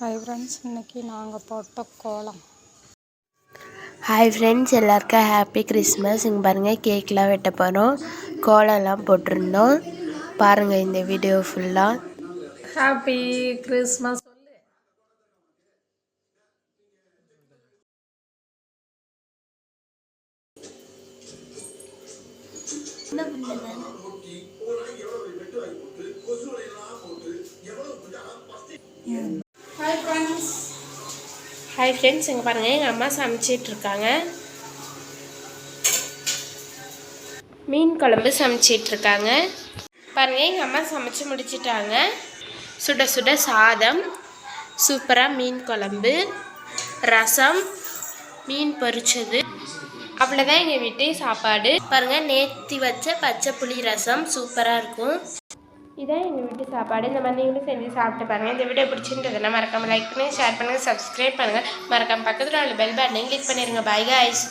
Hi friends இன்றைக்கி நாங்கள் போட்ட கோலம். ஹாய் ஃப்ரெண்ட்ஸ் எல்லாருக்கும் ஹாப்பி கிறிஸ்மஸ் இங்கே பாருங்கள் கேக்லாம் வெட்ட போகிறோம் கோலம்லாம் போட்டிருந்தோம். பாருங்கள் இந்த வீடியோ ஃபுல்லாக happy Christmas friends hi friends இங்கே பாருங்கள் எங்கள் அம்மா சமைச்சிட்ருக்காங்க மீன் குழம்பு சமைச்சிட்டு இருக்காங்க. பாருங்கள் எங்கள் அம்மா சமைச்சு முடிச்சிட்டாங்க. சுட சுட சாதம் சூப்பராக மீன் குழம்பு ரசம் மீன் பொரிச்சது. அவ்வளோதான் எங்கள் வீட்டு சாப்பாடு. பாருங்கள் நேற்றி வச்ச பச்சை புளி ரசம் சூப்பராக இருக்கும். இதான் எங்கள் வீட்டு சாப்பாடு இந்த மாதிரி நீங்களும் செஞ்சு சாப்பிட்டு பாருங்கள் இந்த வீடியோ பிடிச்சிருந்ததுன்னா மறக்காமல் லைக் பண்ணுங்கள் ஷேர் பண்ணுங்கள் சப்ஸ்கிரைப் பண்ணுங்கள் மறக்காமல் பக்கத்தில் உள்ள பெல் பட்டனையும் கிளிக் பண்ணிடுங்க பாய் காய்ஸ்